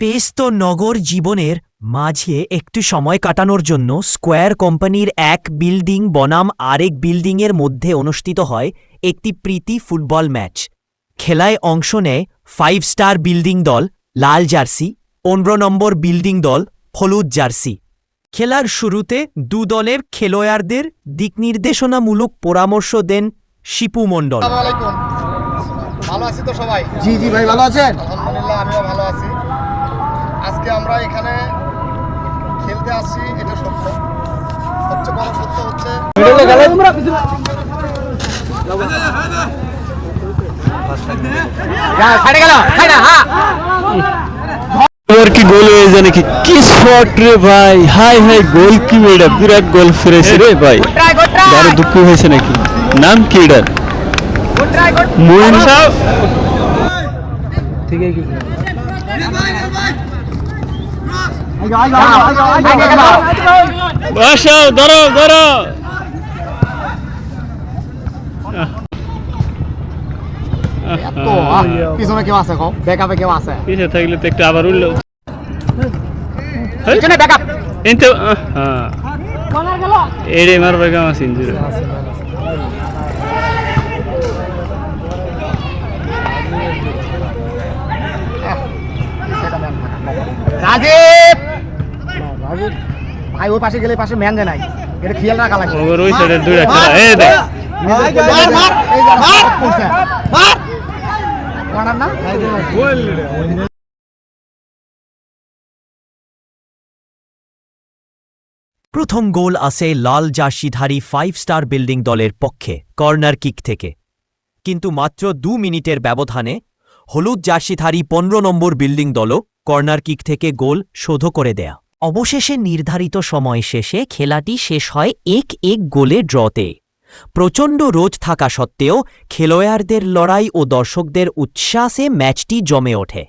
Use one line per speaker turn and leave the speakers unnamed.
ব্যস্ত নগর জীবনের মাঝে একটু সময় কাটানোর জন্য স্কোয়ার কোম্পানির এক বিল্ডিং বনাম আরেক বিল্ডিংয়ের মধ্যে অনুষ্ঠিত হয় একটি প্রীতি ফুটবল ম্যাচ। খেলায় অংশ নেয় ফাইভ স্টার বিল্ডিং দল লাল জার্সি পনেরো নম্বর বিল্ডিং দল হলুদ জার্সি। খেলার শুরুতে দু দলের খেলোয়াড়দের দিকনির্দেশনামূলক পরামর্শ দেন শিপু মণ্ডল।
ভালো আছি তো সবাই?
জি জি ভাই ভালো আছেন?
আলহামদুলিল্লাহ আমিও ভালো আছি। আজকে আমরা এখানে খেলতে আসছি এটা সত্য। সবচেয়ে বড় সত্য হচ্ছে
কি গোল হয়ে যায় নাকি? কি শট রে ভাই? হাই হাই গোল কি এটা? বিরাট গোল ফিরেছে রে ভাই। দুঃখ হয়েছে নাকি? নাম কি এটার মুইন সাহেব। বসাও ধরো ধরো।
পিছনে কেউ আছে কও? ব্যাকআপে কেউ আছে?
পিছে থাকলে তো একটু আবার উঠল
পিছনে ব্যাকআপ
এনতে হ্যাঁ। এড়ে মারবার কাম আছে ইঞ্জুরি
ভাই ওই পাশে গেলে পাশে ম্যান নাই। এটা খেয়াল রাখা লাগবে।
ওই দেখ।
মার মার এই কর্নার না?
প্রথম গোল আসে লাল জার্সিধারী ফাইভ স্টার বিল্ডিং দলের পক্ষে কর্নার কিক থেকে। কিন্তু মাত্র দু মিনিটের ব্যবধানে হলুদ জার্সিধারী পনেরো নম্বর বিল্ডিং দলও কর্নার কিক থেকে গোল শোধ করে দেয়া। অবশেষে নির্ধারিত সময় শেষে খেলাটি শেষ হয় এক এক গোলে ড্রতে। প্রচণ্ড রোজ থাকা সত্ত্বেও খেলোয়াড়দের লড়াই ও দর্শকদের উচ্ছ্বাসে ম্যাচটি জমে ওঠে।